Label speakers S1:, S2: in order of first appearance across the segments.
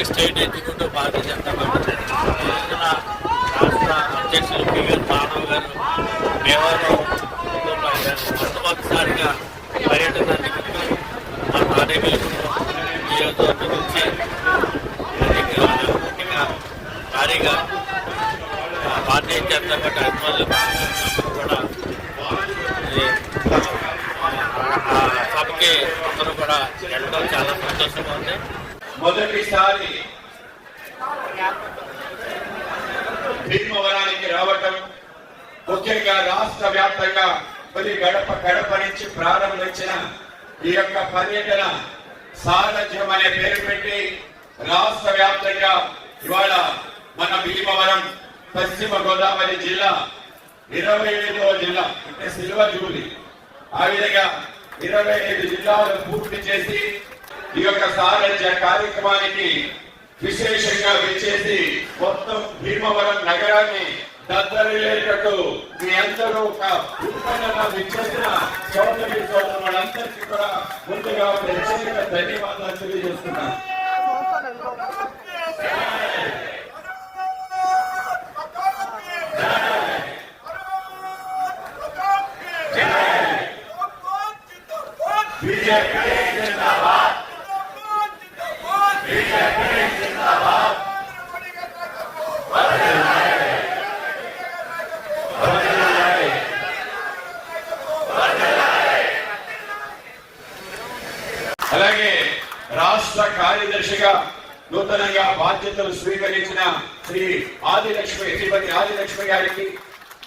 S1: అలాగే state executive Bharatiya Janata Party Telangana రాష్ట్ర అధ్యక్షులు పివిఎన్ మాధవ్ గారు దేవాలయం మొట్టమొదటిసారిగా పర్యటన నిమిత్తం మా తాడేపల్లి నియోజకవర్గం నుంచి ముఖ్యంగా భారీగా ఆ, భారతీయ జనతా పార్టీ అభిమానులు కూడా ఈ, ఆ, సభకి అందరూ కూడా వెళ్ళడం చాలా సంతోషంగా ఉంది.
S2: మొదటిసారి భీమవరానికి రావటం ముఖ్యంగా రాష్ట్ర వ్యాప్తంగా తొలి గడప గడప నుంచి ప్రారంభించిన ఈ యొక్క పర్యటన సారథ్యం అనే పేరు పెట్టి రాష్ట్ర వ్యాప్తంగా ఇవాళ మన భీమవరం పశ్చిమ గోదావరి జిల్లా ఇరవై ఐదవ జిల్లా అంటే సిల్వర్ జూలీ. ఆ విధంగా ఇరవై ఐదు జిల్లాలు పూర్తి చేసి ఈ యొక్క సారథ్య కార్యక్రమానికి విశేషంగా విచ్చేసి మొత్తం భీమవరం నగరాన్ని దద్దరిలేటట్టు మీ అందరూ ఒక ఉత్పన్నగా విచ్చేసిన సోదరి సోదరులందరికీ కూడా ముందుగా ప్రత్యేక ధన్యవాదాలు తెలియజేస్తున్నాను. నూతనంగా బాధ్యతలు స్వీకరించిన శ్రీ ఆదిలక్ష్మి శ్రీమతి ఆదిలక్ష్మి గారికి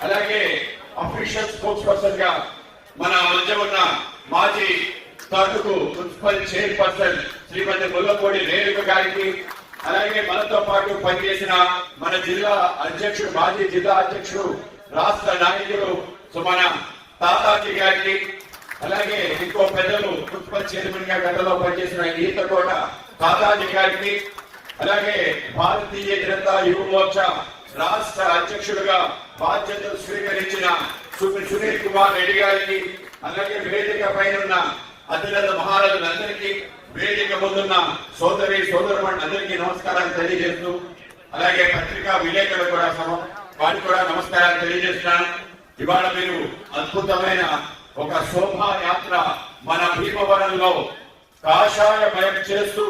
S2: అలాగే అఫీషియల్ స్పోర్ట్స్ పర్సన్గా మన మధ్య ఉన్న మాజీ తరటుకు మున్సిపల్ చైర్పర్సన్ శ్రీమతి ముల్లపూడి రేణుక గారికి అలాగే మనతో పాటు పనిచేసిన మన జిల్లా అధ్యక్షుడు మాజీ జిల్లా అధ్యక్షుడు రాష్ట్ర నాయకుడు సుమన తాతాజీ గారికి అలాగే ఇంకో పెద్దలు మున్సిపల్ చైర్మన్గా గతంలో పనిచేసిన ఈత కూడా తాతాజీ గారికి అలాగే భారతీయ జనతా యువ మోర్చా రాష్ట్ర అధ్యక్షుడిగా బాధ్యతలు స్వీకరించిన సు- సునీల్ కుమార్ రెడ్డి గారికి అలాగే వేదిక పైన ఉన్న అతిరథ మహారాజులందరికీ వేదిక ముందున్న సోదరి సోదరుమణి అందరికీ నమస్కారాలు తెలియజేస్తూ అలాగే పత్రికా విలేకరులు కూడా సమ వారికి కూడా నమస్కారాలు తెలియజేస్తున్నాను. ఇవాళ మీరు అద్భుతమైన ఒక శోభాయాత్ర మన భీమవరంలో కాషాయమయం చేస్తూ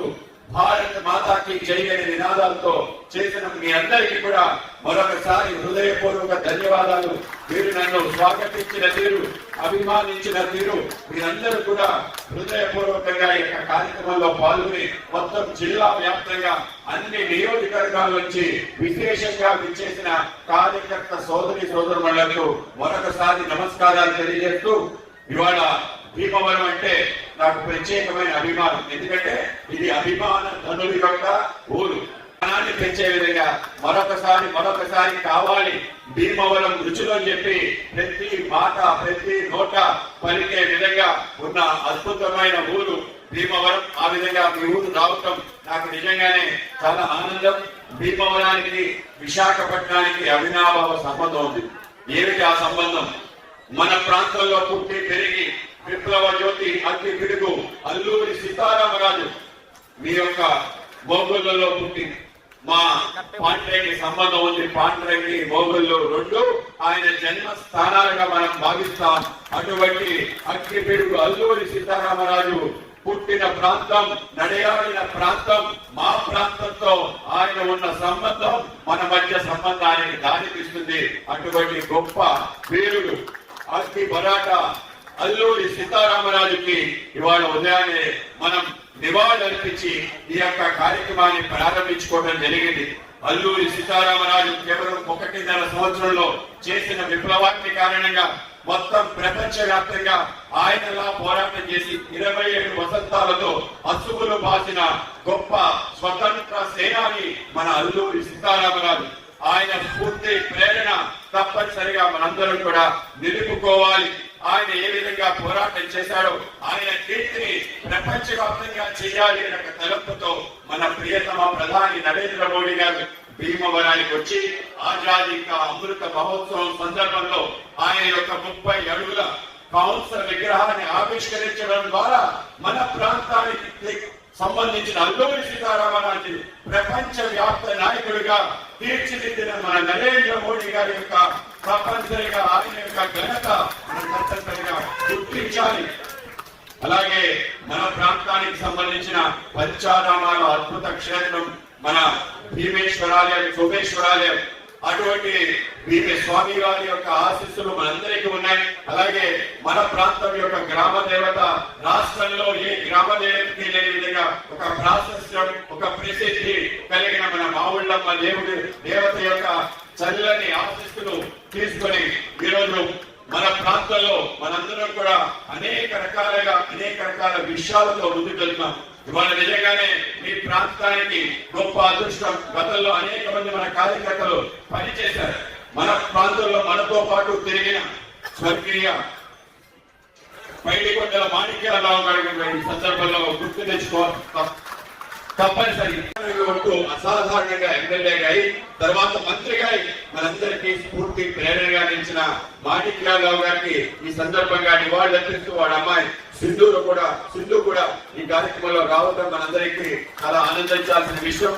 S2: భారత్ మాతాకి చేయని నినాదాలతో చేసిన మీ అందరికీ కూడా మరొకసారి హృదయపూర్వక ధన్యవాదాలు. మీరు నన్ను స్వాగతించిన తీరు అభిమానించిన తీరు మీరందరూ కూడా హృదయపూర్వకంగా ఈ యొక్క కార్యక్రమంలో పాల్గొని మొత్తం జిల్లా వ్యాప్తంగా అన్ని నియోజకవర్గాల నుంచి విశేషంగా విచ్చేసిన కార్యకర్త సోదరి సోదరులకు మరొకసారి నమస్కారాలు తెలియజేస్తూ ఇవాళ భీమవరం అంటే నాకు ప్రత్యేకమైన అభిమానం. ఎందుకంటే ఇది అభిమాన ధనుడి యొక్క ఊరు. ప్రాణాన్ని పెంచే విధంగా మరొకసారి మరొకసారి కావాలి. భీమవరం రుచులు అని చెప్పి ప్రతి మాట ప్రతి నోట పలికే విధంగా ఉన్న అద్భుతమైన ఊరు భీమవరం. ఆ విధంగా మీ ఊరు రావటం నాకు నిజంగానే చాలా ఆనందం. భీమవరానికి విశాఖపట్నానికి అవినాభావ సంబంధం ఉంది. ఏమిటి ఆ సంబంధం? మన ప్రాంతంలో పుట్టి పెరిగి మీ యొక్క మోగుళ్ళలో పుట్టి మా పాండ్రేకి సంబంధం ఉంది. పాండ్రేకి మోగుళ్ళు రెండు. ఆయన జన్మ స్థానాలుగా మనం భావిస్తాం. అటువంటి అగ్ని అల్లూరి సీతారామరాజు పుట్టిన ప్రాంతం నడయాడిన ప్రాంతం మా ప్రాంతంతో ఆయన ఉన్న సంబంధం మన మధ్య సంబంధానికి దారితీస్తుంది. అటువంటి గొప్ప వీరుడు అగ్ని బరాట అల్లూరి సీతారామరాజుకి ఇవాళ ఉదయాన్నే మనం నివాళులర్పించి ఈ యొక్క కార్యక్రమాన్ని ప్రారంభించుకోవడం జరిగింది. అల్లూరి సీతారామరాజు కేవలం ఒకటిన్నర సంవత్సరంలో చేసిన విప్లవాన్ని కారణంగా మొత్తం ప్రపంచ వ్యాప్తంగా ఆయనలా పోరాటం చేసి ఇరవై ఏడు వసంతాలతో అసుగులు బాసిన గొప్ప స్వతంత్ర సేనాని మన అల్లూరి సీతారామరాజు. ఆయన స్ఫూర్తి ప్రేరణ తప్పనిసరిగా మనందరం కూడా నిలుపుకోవాలి. ఆయన ఏ విధంగా పోరాటం చేశాడో ఆయన కీర్తిని ప్రపంచవ్యాప్తంగా చేయాలి అనే ఒక మన ప్రియతమ ప్రధాని నరేంద్ర మోడీ గారు భీమవరానికి వచ్చి ఆజాదీ కా అమృత మహోత్సవం సందర్భంలో ఆయన యొక్క ముప్పై అడుగుల కౌన్సర్ విగ్రహాన్ని ఆవిష్కరించడం ద్వారా మన ప్రాంతానికి సంబంధించిన అల్లూరి సీతారామరాజు ప్రపంచ వ్యాప్త నాయకుడిగా తీర్చిదిద్దిన మన నరేంద్ర మోడీ గారి యొక్క తప్పనిసరిగా ఆయన యొక్క ఘనత తప్పనిసరిగా గుర్తించాలి. అలాగే మన ప్రాంతానికి సంబంధించిన పంచారామాల అద్భుత క్షేత్రం మన భీమేశ్వరాలయం సోమేశ్వరాలయం అటువంటి భీమే స్వామి గారి యొక్క ఆశీస్సులు మనందరికీ ఉన్నాయి. అలాగే మన ప్రాంతం యొక్క గ్రామ దేవత రాష్ట్రంలో ఏ గ్రామ దేవతకి లేని విధంగా ఒక ప్రాశస్యం ఒక ప్రసిద్ధి కలిగిన మన మావుళ్ళమ్మ దేవుడి దేవత యొక్క చల్లని ఆశీస్సులు తీసుకొని ఈరోజు మన ప్రాంతంలో మనందరం కూడా అనేక రకాలుగా అనేక రకాల విషయాలతో ముందుకెళ్తున్నాం ఇవాళ నిజంగానే మీ ప్రాంతానికి గొప్ప అదృష్టం. గతంలో అనేక మంది మన కార్యకర్తలు పనిచేశారు. మన ప్రాంతంలో మనతో పాటు తిరిగిన స్వర్గీయ పైడికొండల మాణిక్యాలరావు గారి ఈ సందర్భంలో గుర్తు తెచ్చుకోవాలి తప్పనిసరి. ఉంటూ అసాధారణంగా ఎమ్మెల్యేగా అయి తర్వాత మంత్రిగా మనందరికీ స్ఫూర్తి ప్రేరణగా నిలిచిన మాణిక్యాలరావు గారికి ఈ సందర్భంగా నివాళులర్పిస్తూ వాడి అమ్మాయి సింధూరు కూడా సింధు కూడా ఈ కార్యక్రమంలో రావడం మనందరికీ చాలా ఆనందించాల్సిన విషయం.